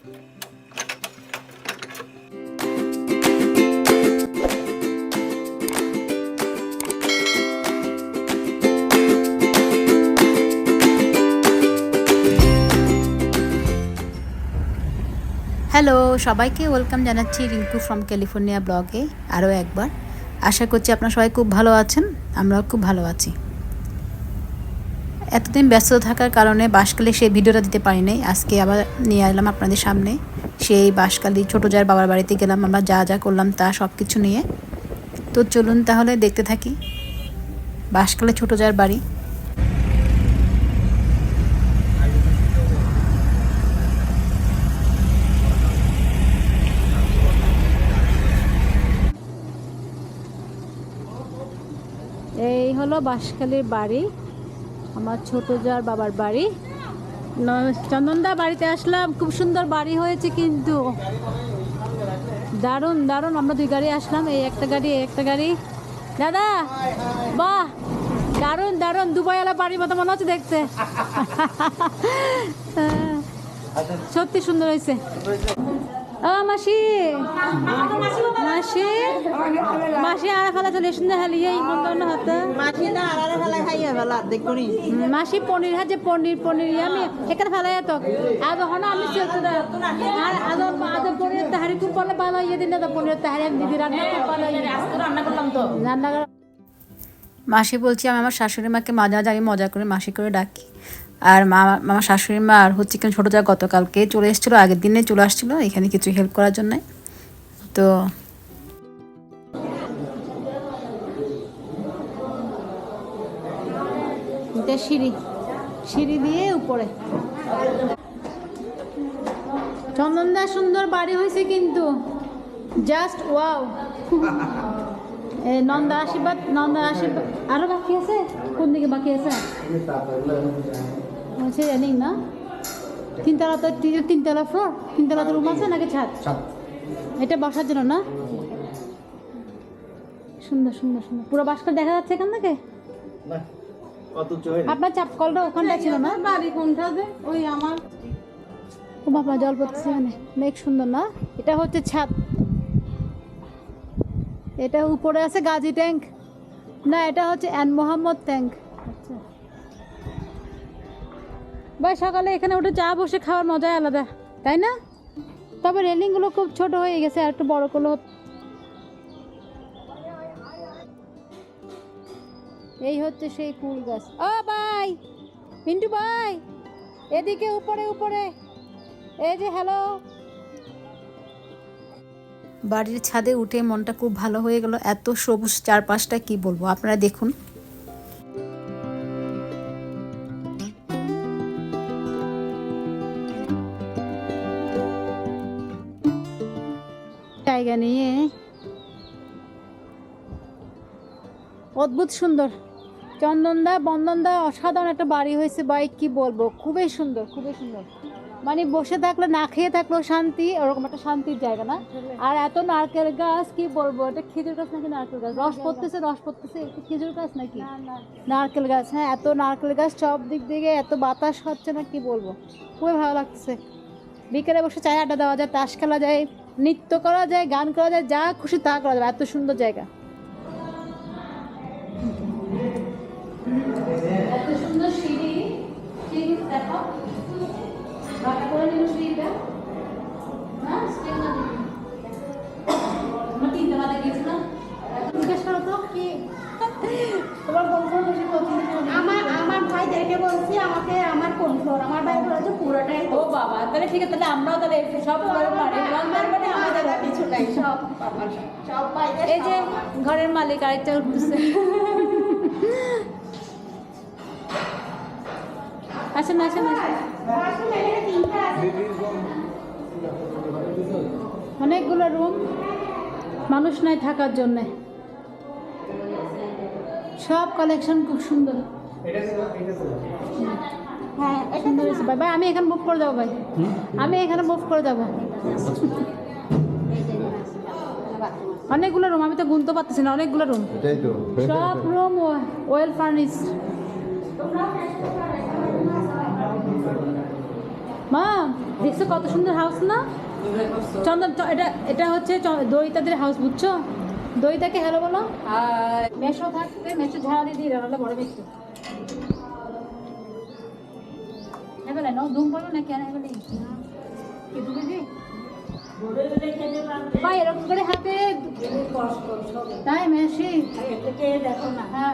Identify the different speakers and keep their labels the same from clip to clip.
Speaker 1: Hello সবাইকে welcome জানাচ্ছি Rinku from California ব্লগে আরও একবার। আশা করছি আপনারা সবাই খুব ভালো আছেন, আমরাও খুব ভালো আছি। এতদিন ব্যস্ত থাকার কারণে বাঁশকালি সেই ভিডিওটা দিতে পারি নাই। আজকে আবার নিয়ে এলাম আপনাদের সামনে। সেই বাঁশকালি ছোটো যার বাবার বাড়িতে গেলাম, আমরা যা যা করলাম তা সব কিছু নিয়ে। তো চলুন তাহলে দেখতে থাকি। বাঁশকালে ছোটো যার বাড়ি। এই হলো বাঁশখালীর বাড়ি। আমার ছোট যার বাবার বাড়ি। ন- চন্দনদা বাড়িতে আসলাম খুব সুন্দর বাড়ি হয়েছে কিন্তু। দারুণ দারুণ আমরা দুই গাড়ি আসলাম এই একটা গাড়ি এই একটা গাড়ি। দাদা বাহ দারুণ দারুণ দুবাইওয়ালা বাড়ির মতো মনে হচ্ছে দেখতে। সত্যি সুন্দর হয়েছে। ও মাসি। মাসি। মাসি আর ফেলা চলে সুন্দর হালি এই হতো।
Speaker 2: মাছিটা আড়ালে ফেলাই খাইয়া ফেলা দেখব নি
Speaker 1: মাসি পনির হাজে পনির পনির আমি এখানে ফেলাই তো আর তখন আমি চলতে আর আদো আদো পনির তাহারি খুব বলে ভালো ইয়ে দিন তো পনির তাহারি আমি দিদি রান্না খুব ভালো
Speaker 2: রান্না করলাম তো।
Speaker 1: রান্না মাসি বলছি আমি আমার শাশুড়ি মাকে মাঝে মাঝে আমি মজা করে মাসি করে ডাকি। আর মা আমার শাশুড়ি মা আর হচ্ছে কেন ছোটো যা গতকালকে চলে এসেছিল, আগের দিনে চলে আসছিল, এখানে কিছু হেল্প করার জন্যে। তো সিঁড়ি। সিঁড়ি দিয়ে উপরে। চন্দনদা সুন্দর বাড়ি হয়েছে কিন্তু। জাস্ট ওয়াও নন্দা আশীর্বাদ নন্দা আশীর্বাদ। আরও বাকি আছে? কোন দিকে বাকি আছে? হচ্ছে জানি না? তিনতলা তো তিনতলা ফ্লোর তিনতলা তো রুম আছে নাকি ছাদ? এটা বসার জন্য না? সুন্দর সুন্দর সুন্দর। পুরো বাসটা দেখা যাচ্ছে এখান থেকে? আপনার চাপ কলটা ওখানটা ছিল না?
Speaker 2: বাড়ি কোনটা ওই আমার।
Speaker 1: ও বাবা জল পড়তেছে এখানে। মেঘ সুন্দর না? এটা হচ্ছে ছাদ। এটা উপরে আছে গাজী ট্যাঙ্ক। না এটা হচ্ছে অ্যান মোহাম্মদ ট্যাঙ্ক। ভাই, সকালে এখানে উঠে চা বসে খাওয়ার মজাই আলাদা, তাই না? তবে রেলিংগুলো খুব ছোট হয়ে গেছে, আর একটু বড় করলে এই হচ্ছে সেই ফুল গাছ। ও ভাই পিন্টু ভাই, এদিকে উপরে উপরে। এই যে, হ্যালো। বাড়ির ছাদে উঠে মনটা খুব ভালো হয়ে গেল। এত সবুজ চারপাশটা কি বলব? আপনারা দেখুন। জায়গা নিয়ে অদ্ভুত সুন্দর। চন্দনদা বন্দনদা অসাধারণ একটা বাড়ি হয়েছে বাইক কি বলব? খুবই সুন্দর খুবই সুন্দর। মানে বসে থাকলে না খেয়ে থাকলেও শান্তি ওরকম একটা শান্তির জায়গা না? আর এত নারকেল গাছ কি বলব? এটা খেজুর গাছ নাকি নারকেল গাছ? রস পড়তেছে রস পড়তেছে খেজুর গাছ নাকি? নারকেল গাছ হ্যাঁ এত নারকেল গাছ সব দিক থেকে এত বাতাস হচ্ছে না কি বলব? খুবই ভালো লাগছে বিকেলে বসে চায় আড্ডা দেওয়া যায় তাস খেলা যায়। নৃত্য করা যায়, গান করা যায়, যা খুশি তা করা যাবে। এত সুন্দর জায়গা। এত সুন্দর কি তোমার গল্প বেশি পছন্দ
Speaker 2: আমার বলছি আমাকে আমার কোন ফ্লোর আমার ভাই বলেছে পুরোটাই
Speaker 1: ও বাবা তাহলে ঠিক আছে তাহলে আমরাও তাহলে সব
Speaker 2: মানে আমাদের কিছু নাই সব সব বাইরে
Speaker 1: এই যে ঘরের মালিক আরেকটা উঠতেছে। আসেন আসেন অনেকগুলো রুম মানুষ নাই থাকার জন্যে। সব কালেকশন খুব সুন্দর।
Speaker 2: হ্যাঁ
Speaker 1: সুন্দর হয়েছে ভাই। ভাই আমি এখানে মুভ করে যাব ভাই। আমি এখানে মুভ করে যাব অনেকগুলো রুম আমি তো গুনতে পারতেছি না অনেকগুলো রুম সব রুম ওয়েল ফার্নিশ মা দেখছ কত সুন্দর হাউস না? চন্দন চ- এটা এটা হচ্ছে দইতাদের হাউস বুঝছ? দইতাকে হ্যালো বলো। মেশো থাকতে মেশো ঝাড়া দিয়ে দিয়ে বড় একটু নাও দুম বলো না কেন এবেলে কি দু কেজি এরকম করে হাতে তাই মেশি
Speaker 2: দেখো না
Speaker 1: হ্যাঁ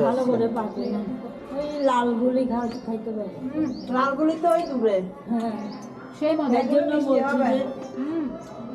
Speaker 2: ভালো করে পাকবে না ওই খাইতে পারে।
Speaker 1: হুম,
Speaker 3: লালগুলি তো ওই দুবে
Speaker 2: হ্যাঁ।
Speaker 1: সেই মজা।
Speaker 3: এর জন্য বলছি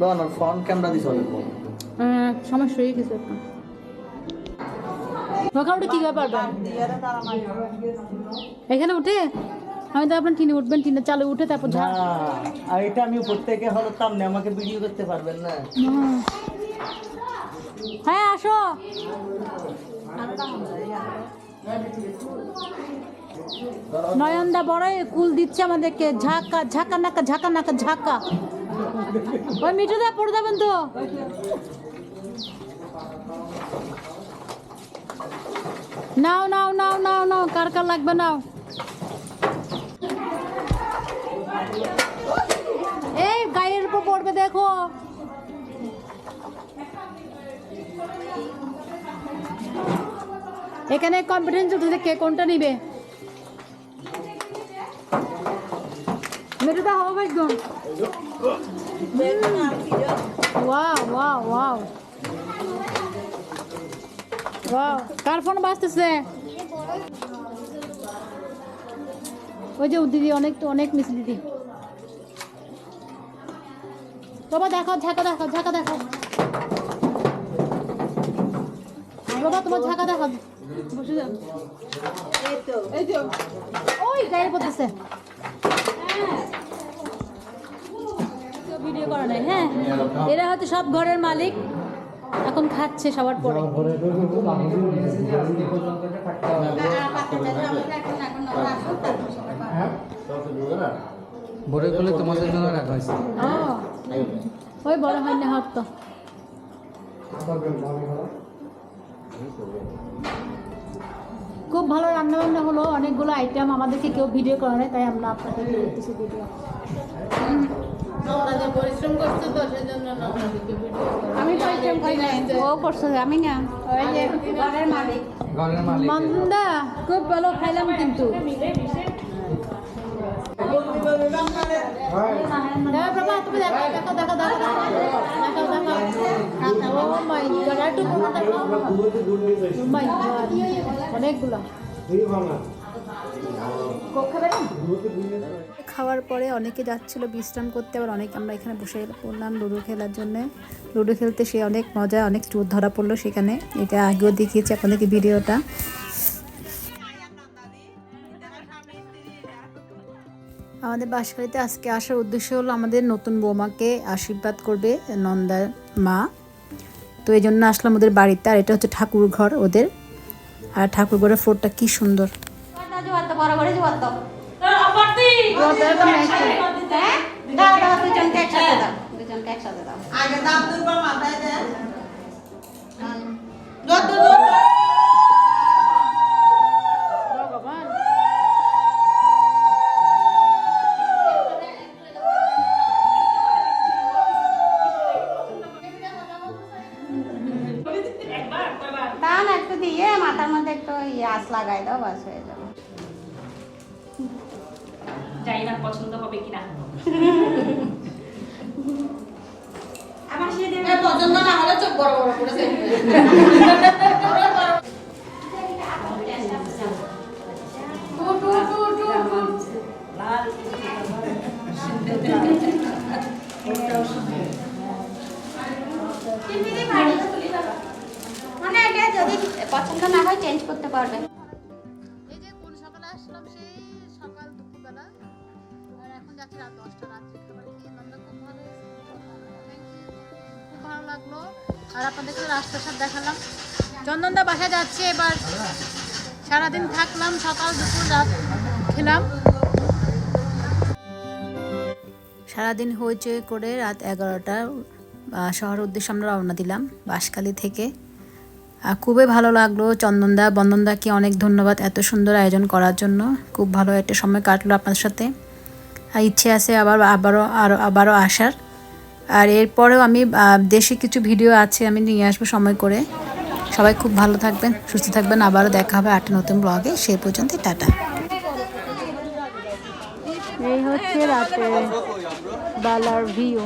Speaker 4: বাবা না ফ্রন্ট ক্যামেরা দিছ অনেক
Speaker 1: সমস্যা হয়ে গেছে একটা ওখানে কি ব্যাপার এখানে উঠে? আমি তো আপনার টিনে উঠবেন টিনে চালু উঠে তারপর
Speaker 4: আর এটা আমি উপর থেকে হলো তামনে আমাকে ভিডিও করতে পারবেন না।
Speaker 1: হ্যাঁ আসো। নয়নদা বড় কুল দিচ্ছে আমাদেরকে। ঝাঁকা ঝাঁকা, নাকা ঝাঁকা নাকা, ঝাঁকা। ওই মিঠুদা পড়ে যাবেন তো নাও নাও নাও নাও নাও, কার কার লাগবে নাও। এই গায়ের উপর পড়বে, দেখো। এখানে কম্পিটেন্স উঠেছে কে কোনটা নিবে? মেরুদা হওয়া একদম ওয়াও ওয়াও ওয়াও ওয়াও কার ফোন বাজতেছে ওই যে দিদি অনেক তো অনেক মিস দিদি বাবা দেখো ঝাঁকা দেখো ঝাঁকা দেখো বাবা তোমার ঝাঁকা দেখো বসে যাও
Speaker 3: এই তো
Speaker 1: এই যে ওই গায়ে পড়তেছে ভিডিও করা নাই হ্যাঁ? এরা হয়তো সব ঘরের মালিক এখন খাচ্ছে সবার পরে।
Speaker 5: বড়গুলো তোমাদের জন্য রাখা হয়েছে।
Speaker 1: ওই বড় হয় না হাত তো। খুব ভালো রান্না বান্না হলো অনেকগুলো আইটেম আমাদেরকে কেউ ভিডিও করে নাই তাই আমরা আপনাদের কিছু ভিডিও আমি পরিশ্রম করি না ও করছে আমি না। ওই যে ঘরের মালিক।
Speaker 5: ঘরের মালিক।
Speaker 1: মন্দা খুব ভালো খাইলাম কিন্তু। হ্যাঁ বাবা তুমি দেখো দেখো দেখো দেখো দেখো দেখো। ও মাই গড একটু দেখো মাই গড অনেকগুলো। খাওয়ার পরে অনেকে যাচ্ছিল বিশ্রাম করতে, আবার অনেক আমরা এখানে বসে পড়লাম লুডো খেলার জন্য। লুডো খেলতে সে অনেক মজা, অনেক চোর ধরা পড়ল সেখানে। এটা আগেও দেখিয়েছি আপনাদেরকে ভিডিওটা। আমাদের বাসকারিতে আজকে আসার উদ্দেশ্য হলো আমাদের নতুন বৌমাকে আশীর্বাদ করবে নন্দার মা। তো এই জন্য আসলাম ওদের বাড়িতে, আর এটা হচ্ছে ঠাকুর ঘর ওদের। আর ঠাকুর ঘরের ফ্লোরটা কি সুন্দর।
Speaker 2: দাও দাও দুজনকে একসাথে দাও একটু ইয়াস লাগাই দাও বাস হয়ে যাবে।
Speaker 6: জানি না পছন্দ হবে কিনা।
Speaker 3: পছন্দ না হলে চোখ বড় বড় করে
Speaker 2: পারবে
Speaker 1: এই যে কোন সকালে আসলাম সেই সকাল
Speaker 7: খাবার খেয়ে নন্দা খুব ভালো. খুব ভালো লাগল। আর আপনাদেরকে রাস্তার দেখালাম। চন্দনদা বাসা যাচ্ছে এবার। সারাদিন থাকলাম, সকাল, দুপুর, রাত খেলাম। সারাদিন হইচই করে রাত এগারোটা শহরের উদ্দেশ্যে আমরা রওনা দিলাম বাঁশখালী থেকে। আর খুবই ভালো লাগল চন্দনদা, বন্দনদাকে অনেক ধন্যবাদ এত সুন্দর আয়োজন করার জন্য। খুব ভালো একটা সময় কাটলো আপনার সাথে। ইচ্ছে আছে আবার, আবারও আরও আবারও আসার। আর এরপরেও আমি দেশে কিছু ভিডিও আছে, আমি নিয়ে আসব সময় করে। সবাই খুব ভালো থাকবেন, সুস্থ থাকবেন। আবারও দেখা হবে আটটা নতুন ব্লগে সেই পর্যন্ত টাটা। এই হচ্ছে রাতে বালার ভিউ